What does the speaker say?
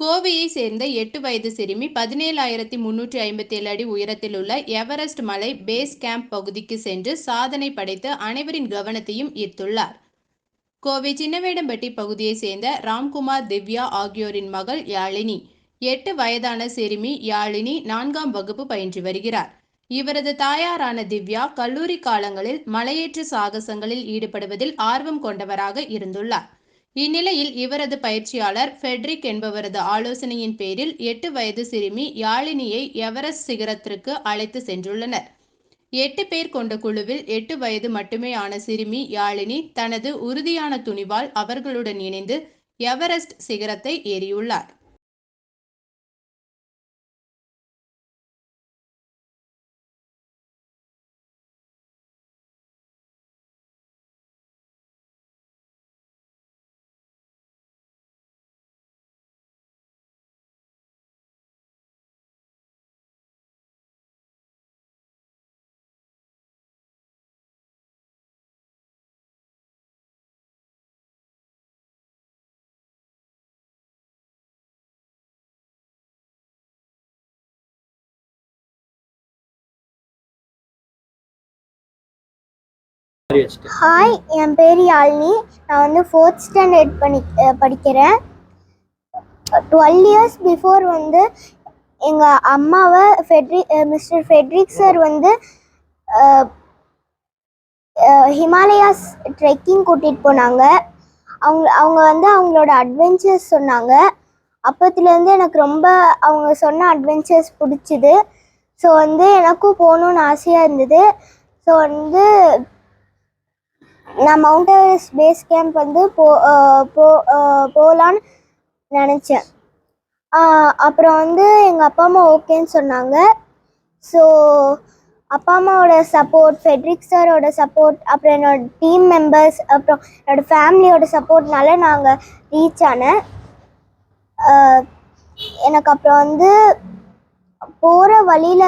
கோவையை சேர்ந்த எட்டு வயது சிறுமி பதினேழாயிரத்தி முன்னூற்றி ஐம்பத்தி ஏழு அடி உயரத்தில் உள்ள எவரெஸ்ட் மலை பேஸ் கேம்ப் பகுதிக்கு சென்று சாதனை படைத்து அனைவரின் கவனத்தையும் ஈர்த்துள்ளார். கோவை சின்னவேடம்பட்டி பகுதியை சேர்ந்த ராம்குமார் திவ்யா ஆகியோரின் மகள் யாழினி. எட்டு வயதான சிறுமி யாழினி நான்காம் வகுப்பு பயின்று வருகிறார். இவரது தாயாரான திவ்யா கல்லூரி காலங்களில் மலையேற்ற சாகசங்களில் ஈடுபடுவதில் ஆர்வம் கொண்டவராக இருந்துள்ளார். இந்நிலையில் இவரது பயிற்சியாளர் ஃபெட்ரிக் என்பவரது ஆலோசனையின் பேரில் எட்டு வயது சிறுமி யாழினியை எவரெஸ்ட் சிகரத்திற்கு அழைத்து சென்றுள்ளனர். எட்டு பேர் கொண்ட குழுவில் எட்டு வயது மட்டுமே ஆன சிறுமி யாழினி தனது உறுதியான துணிவால் அவர்களுடன் இணைந்து எவரெஸ்ட் சிகரத்தை ஏறியுள்ளார். ஹாய் என் பேர் யாழினி. நான் வந்து ஃபோர்த் ஸ்டாண்டர்ட் பண்ணி படிக்கிறேன். டுவெல் இயர்ஸ் பிஃபோர் வந்து எங்கள் அம்மாவை ஃபெட்ரி மிஸ்டர் ஃபெட்ரிக் சார் வந்து ஹிமாலயாஸ் ட்ரெக்கிங் கூட்டிகிட்டு போனாங்க. அவங்க அவங்க வந்து அவங்களோட அட்வென்ச்சர்ஸ் சொன்னாங்க. அப்பத்துலேருந்து எனக்கு ரொம்ப அவங்க சொன்ன அட்வென்ச்சர்ஸ் பிடிச்சிது. ஸோ வந்து எனக்கும் போகணுன்னு ஆசையாக இருந்தது. ஸோ வந்து நான் மவுண்ட் எவரெஸ்ட் பேஸ் கேம்ப் வந்து போ போ போகலான்னு நினச்சேன். அப்புறம் வந்து எங்கள் அப்பா அம்மா ஓகேன்னு சொன்னாங்க. ஸோ அப்பா அம்மாவோட சப்போர்ட் ஃபெட்ரிக் சாரோட சப்போர்ட் அப்புறம் என்னோட டீம் மெம்பர்ஸ் அப்புறம் என்னோட ஃபேமிலியோட சப்போர்ட்னால நாங்கள் ரீச் ஆனேன். எனக்கு அப்புறம் வந்து போகிற வழியில்